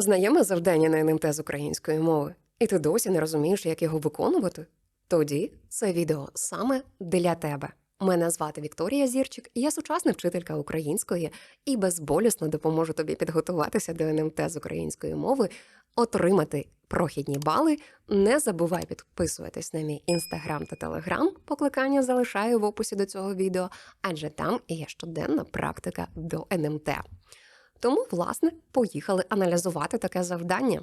Знайоме завдання на НМТ з української мови, і ти досі не розумієш, як його виконувати? Тоді це відео саме для тебе. Мене звати Вікторія Зірчик, я сучасна вчителька української і безболісно допоможу тобі підготуватися до НМТ з української мови, отримати прохідні бали. Не забувай підписуватись на мій інстаграм та телеграм. Покликання залишаю в описі до цього відео, адже там є щоденна практика до НМТ. Тому, власне, поїхали аналізувати таке завдання.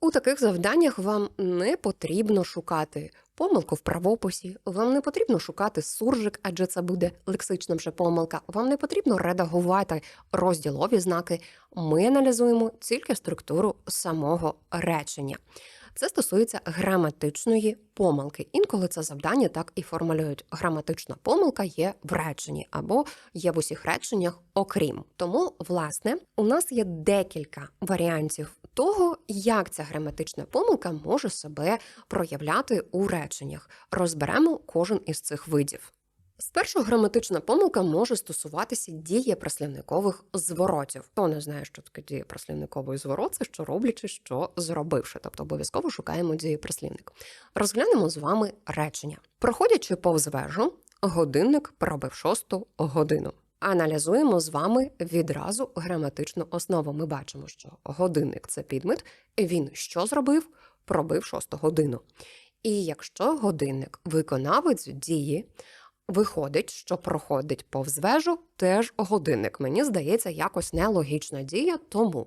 У таких завданнях вам не потрібно шукати помилку в правописі, вам не потрібно шукати суржик, адже це буде лексична вже помилка. Вам не потрібно редагувати розділові знаки. Ми аналізуємо тільки структуру самого речення. Це стосується граматичної помилки. Інколи це завдання так і формулюють. Граматична помилка є в реченні або є в усіх реченнях, окрім. Тому, власне, у нас є декілька варіантів того, як ця граматична помилка може себе проявляти у реченнях. Розберемо кожен із цих видів. Спершу граматична помилка може стосуватися дієприслівникових зворотів. Хто не знає, що таке дієприслівниковий зворот, це що роблячи, що зробивши. Тобто обов'язково шукаємо дієприслівник. Розглянемо з вами речення. Проходячи повз вежу, годинник пробив шосту годину. Аналізуємо з вами відразу граматичну основу. Ми бачимо, що годинник це підмет, він що зробив? Пробив шосту годину. І якщо годинник виконавець дії, Виходить, що проходить повз вежу теж годинник. Мені здається, якось нелогічна дія, тому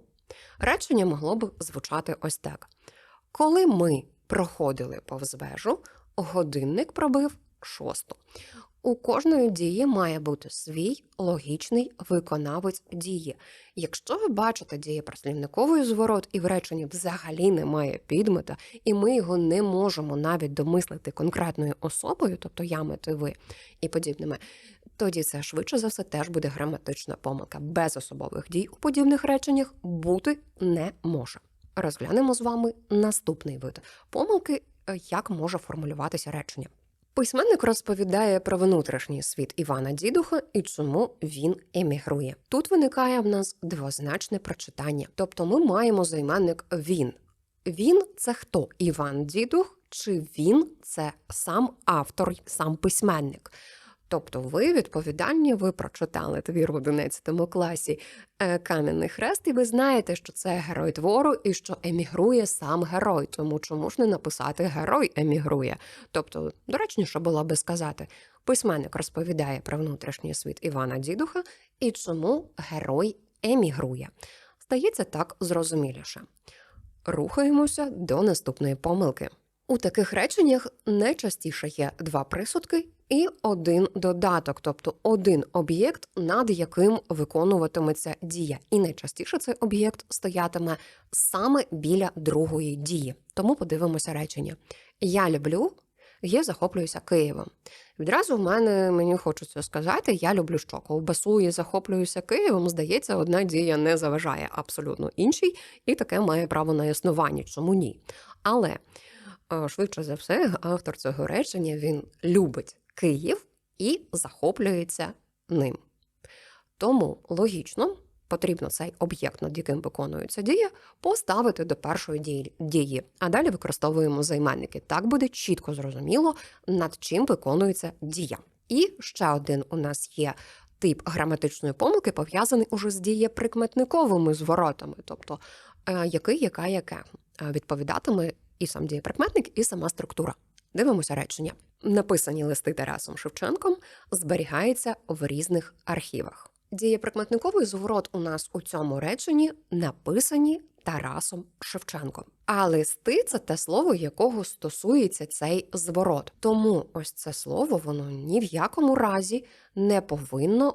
речення могло б звучати ось так: коли ми проходили повз вежу, годинник пробив шосту. У кожної дії має бути свій логічний виконавець дії. Якщо ви бачите дієприслівниковий зворот і в реченні взагалі немає підмета, і ми його не можемо навіть домислити конкретною особою, тобто я мети ви і подібними, тоді це швидше за все теж буде граматична помилка. Без особових дій у подібних реченнях бути не може. Розглянемо з вами наступний вид помилки, е, як може формулюватися речення. Письменник розповідає про внутрішній світ Івана Дідуха і чому він емігрує. Тут виникає в нас двозначне прочитання, тобто ми маємо займенник він. Він це хто? Іван Дідух, чи він це сам автор, сам письменник? Тобто ви відповідальні, ви прочитали твір в 11 класі е, Кам'яний хрест, і ви знаєте, що це герой твору і що емігрує сам герой. Тому чому ж не написати герой емігрує? Тобто, доречніше було би сказати, письменник розповідає про внутрішній світ Івана Дідуха і чому герой емігрує. Стається так зрозуміліше. Рухаємося до наступної помилки. У таких реченнях найчастіше є два присудки і один додаток, тобто один об'єкт, над яким виконуватиметься дія. І найчастіше цей об'єкт стоятиме саме біля другої дії. Тому подивимося речення: Я люблю, я захоплююся Києвом. Відразу в мене мені хочеться сказати, я люблю що ковбасу і захоплююся Києвом. Здається, одна дія не заважає абсолютно іншій, і таке має право на існування. Чому ні? Але швидше за все, автор цього речення він любить Київ і захоплюється ним. Тому логічно потрібно цей об'єкт, над яким виконується дія, поставити до першої дії, а далі використовуємо займенники. Так буде чітко зрозуміло, над чим виконується дія. І ще один у нас є. Тип граматичної помилки пов'язаний уже з дієприкметниковими зворотами, тобто е, який, яка, яке відповідатиме і сам дієприкметник, і сама структура. Дивимося речення. Написані листи Тарасом Шевченком зберігаються в різних архівах. Дієприкметниковий зворот у нас у цьому реченні написані Тарасом Шевченком. А листи це те слово, якого стосується цей зворот. Тому ось це слово воно ні в якому разі не повинно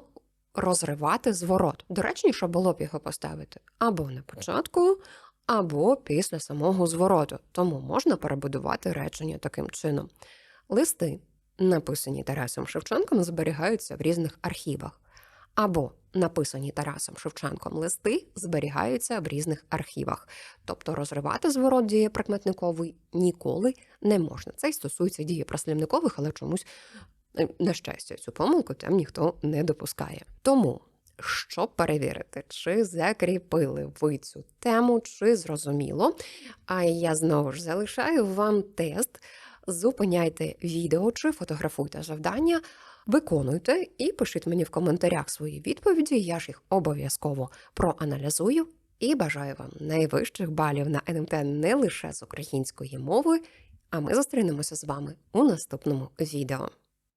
розривати зворот. Доречніше було б його поставити або на початку, або після самого звороту. Тому можна перебудувати речення таким чином. Листи, написані Тарасом Шевченком, зберігаються в різних архівах. Або написані Тарасом Шевченком листи зберігаються в різних архівах. Тобто розривати зворот дієприкметниковий ніколи не можна. Це й стосується дієприслівникових, але чомусь Е, На щастя, цю помилку там ніхто не допускає. Тому, щоб перевірити, чи закріпили ви цю тему, чи зрозуміло, а я знову ж залишаю вам тест. Зупиняйте відео чи фотографуйте завдання, виконуйте і пишіть мені в коментарях свої відповіді. Я ж їх обов'язково проаналізую і бажаю вам найвищих балів на НМТ не лише з української мови. А ми зустрінемося з вами у наступному відео.